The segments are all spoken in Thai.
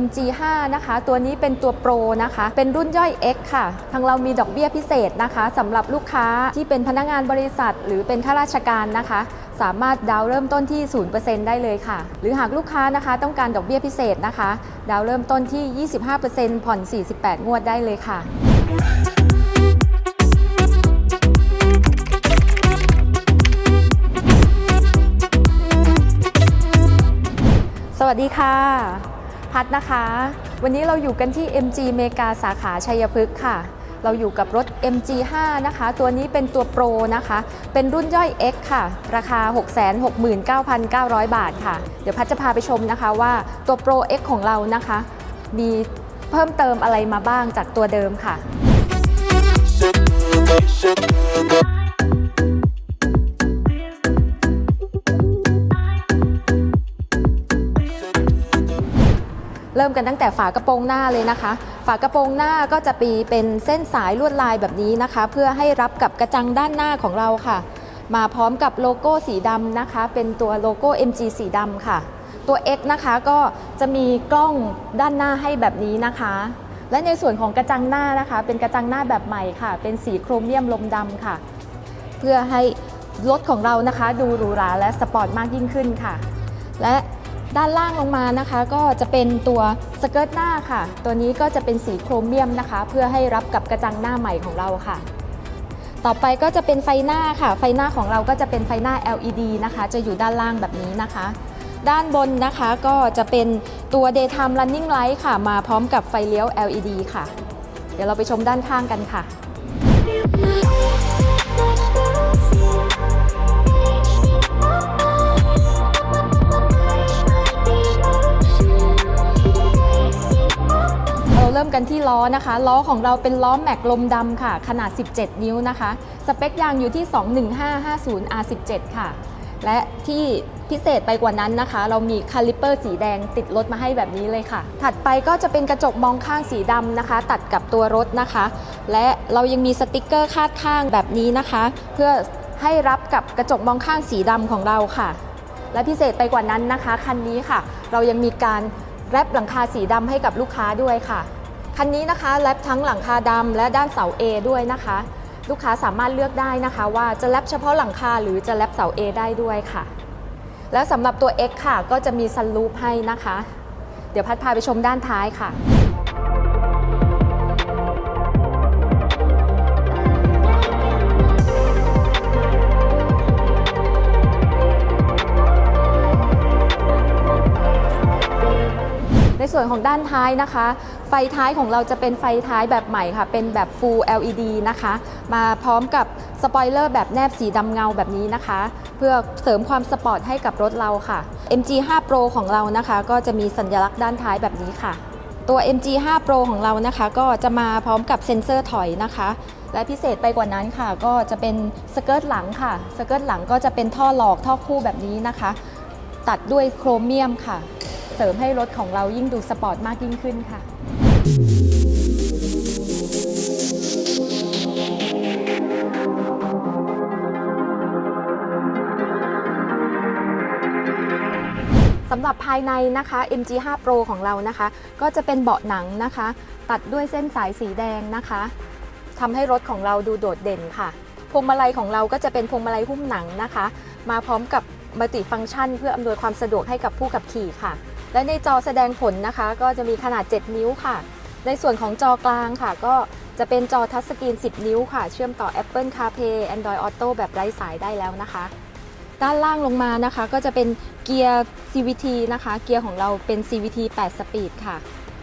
MG5 นะคะ ตัวนี้เป็นตัวโปรนะคะ เป็นรุ่นย่อย X ค่ะ ทางเรามีดอกเบี้ยพิเศษนะคะสำหรับลูกค้าที่เป็นพนักงานบริษัท หรือเป็นข้าราชการนะคะ สามารถดาวเริ่มต้นที่ 0%ได้เลยค่ะ หรือหากลูกค้านะคะต้องการดอกเบี้ยพิเศษนะคะ ดาวเริ่มต้นที่ 25%ผ่อน 48 งวดได้เลยค่ะสวัสดีค่ะ พัดนะคะ วันนี้เราอยู่กันที่ MG เมกาสาขาชัยพฤกษ์ค่ะ เราอยู่กับรถ MG5 นะคะ ตัวนี้เป็นตัวโปรนะคะ เป็นรุ่นย่อย X ค่ะ ราคา 669,900 บาทค่ะ เดี๋ยวพัดจะพาไปชมนะคะว่าตัวโปร X ของเรานะคะ มีเพิ่มเติมอะไรมาบ้างจากตัวเดิมค่ะ กันตั้งแต่ฝากระโปรงหน้าเลยนะคะ ฝากระโปรงหน้าก็จะปีเป็นเส้นสายลวดลายแบบนี้นะคะ เพื่อให้รับกับกระจังด้านหน้าของเราค่ะ มาพร้อมกับโลโก้สีดำนะคะ เป็นตัวโลโก้ MG สีดำค่ะ ตัว X นะคะก็จะมีกล้องด้านหน้าให้แบบนี้นะคะ และในส่วนของกระจังหน้านะคะ เป็นกระจังหน้าแบบใหม่ค่ะ เป็นสีโครเมียมลมดำค่ะ เพื่อให้รถของเรานะคะ ดูหรูหราและสปอร์ตมากยิ่งขึ้นค่ะ และ ด้านล่างลงมานะคะ ก็จะเป็นตัวสเกิร์ตหน้าค่ะ ตัวนี้ก็จะเป็นสีโครเมียมนะคะ เพื่อให้รับกับกระจังหน้าใหม่ของเราค่ะ ต่อไปก็จะเป็นไฟหน้าค่ะ ไฟหน้าของเราก็จะเป็นไฟหน้า LED นะคะ จะอยู่ด้านล่างแบบนี้นะคะ ด้านบนนะคะก็จะเป็นตัว daytime running light ค่ะ มาพร้อมกับไฟเลี้ยว LED ค่ะ เดี๋ยวเราไปชมด้านข้างกันค่ะ กันที่ล้อนะคะ ล้อของเราเป็นล้อแม็กลมดำค่ะ ขนาด 17 นิ้วนะคะ สเปคยางอยู่ที่ 21550 R17 ค่ะ และที่พิเศษไปกว่านั้นนะคะ เรามีคาลิปเปอร์สีแดงติดรถมาให้แบบนี้เลยค่ะ ถัดไปก็จะเป็นกระจกมองข้างสีดำนะคะ ตัดกับตัวรถนะคะ และเรายังมีสติกเกอร์คาดข้างแบบนี้นะคะ เพื่อให้รับกับกระจกมองข้างสีดำของเราค่ะ และพิเศษไปกว่านั้นนะคะ คันนี้ค่ะ เรายังมีการแรปหลังคาสีดำให้กับลูกค้าด้วยค่ะ คันนี้นะคะแรปทั้งหลังคาดำและด้านเสา A ด้วยนะคะ ลูกค้าสามารถเลือกได้นะคะ ว่าจะแรปเฉพาะหลังคาหรือจะแรปเสา A ได้ด้วยค่ะ แล้วสำหรับตัว X ค่ะ ก็จะมีซันรูปให้นะคะ เดี๋ยวพัดพาไปชมด้านท้ายค่ะ ในส่วนของด้านท้ายนะคะ ไฟท้ายของเราจะเป็นไฟท้ายแบบใหม่ค่ะ เป็นแบบ Full LED นะคะ มาพร้อมกับสปอยเลอร์แบบแนบสีดำเงาแบบนี้นะคะ เพื่อเสริมความสปอร์ตให้กับรถเราค่ะ MG5 Pro ของเรานะคะ ก็จะมีสัญลักษณ์ด้านท้ายแบบนี้ค่ะ ตัว MG5 Pro ของเรานะคะ ก็จะมาพร้อมกับเซ็นเซอร์ถอยนะคะและพิเศษไปกว่านั้นค่ะ ก็จะเป็นสเกิร์ตหลังค่ะ สเกิร์ตหลังก็จะเป็นท่อหลอกท่อคู่แบบนี้นะคะ ตัดด้วยโครเมียมค่ะ ริมให้รถของเรายิ่งดูสปอร์ตมากยิ่งขึ้นค่ะสำหรับภายในนะคะ MG5 Pro ของเรานะคะ ก็จะเป็นเบาะหนังนะคะ ตัดด้วยเส้นสายสีแดงนะคะทำให้รถของเราดูโดดเด่นค่ะ พวงมาลัยของเราก็จะเป็นพวงมาลัยหุ้มหนังนะคะ มาพร้อมกับมัลติฟังก์ชัน เพื่ออำนวยความสะดวกให้กับผู้ขับขี่ค่ะ และในจอแสดงผลนะคะ ก็จะมีขนาด 7 นิ้วค่ะ ในส่วนของจอกลางค่ะ ก็จะเป็นจอทัชสกรีน 10 นิ้วค่ะ เชื่อมต่อ Apple CarPlay Android Auto แบบไร้สายได้แล้วนะคะ ด้านล่างลงมานะคะ ก็จะเป็นเกียร์ CVT นะคะ เกียร์ของเราเป็น CVT 8 สปีดค่ะ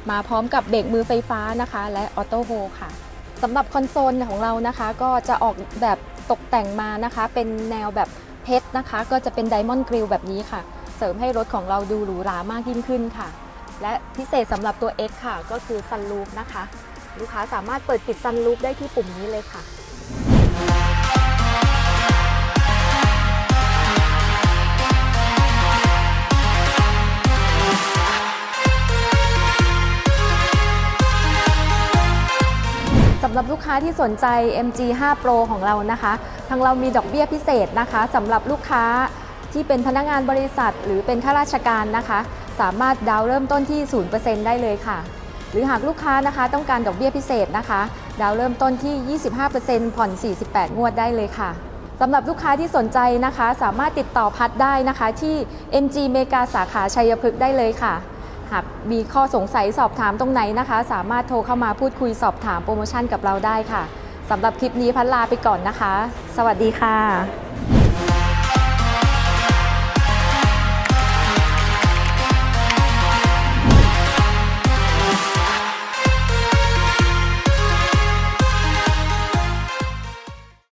มาพร้อมกับเบรกมือไฟฟ้านะคะ และออโต้โฮค่ะสำหรับคอนโซลของเรานะคะ ก็จะออกแบบตกแต่งมานะคะ เป็นแนวแบบเพชรนะคะ ก็จะเป็นไดมอนด์กริลแบบนี้ค่ะ เสริมให้รถของเราดูหรูหรามากยิ่งขึ้นค่ะ และพิเศษสำหรับตัว X ค่ะ ก็คือซันรูฟนะคะ ลูกค้าสามารถเปิดปิดซันรูฟได้ที่ปุ่มนี้เลยค่ะ สำหรับลูกค้าที่สนใจ MG5 Pro ของเรานะคะ ทางเรามีดอกเบี้ยพิเศษนะคะสำหรับลูกค้า ที่เป็นพนักงานบริษัท หรือเป็นข้าราชการนะคะ สามารถดาวเริ่มต้นที่ 0%ได้เลยค่ะ หรือหากลูกค้านะคะต้องการดอกเบี้ยพิเศษนะคะ ดาวเริ่มต้นที่ 25%ผ่อน 48 งวดได้เลยค่ะสำหรับลูกค้าที่สนใจนะคะ สามารถติดต่อพัดได้นะคะ ที่ MG เมกาสาขาชัยพฤกษ์ได้เลยค่ะ หากมีข้อสงสัยสอบถามตรงไหนนะคะ สามารถโทรเข้ามาพูดคุยสอบถามโปรโมชั่นกับเราได้ค่ะสำหรับคลิปนี้พัดลาไปก่อนนะคะ สวัสดีค่ะ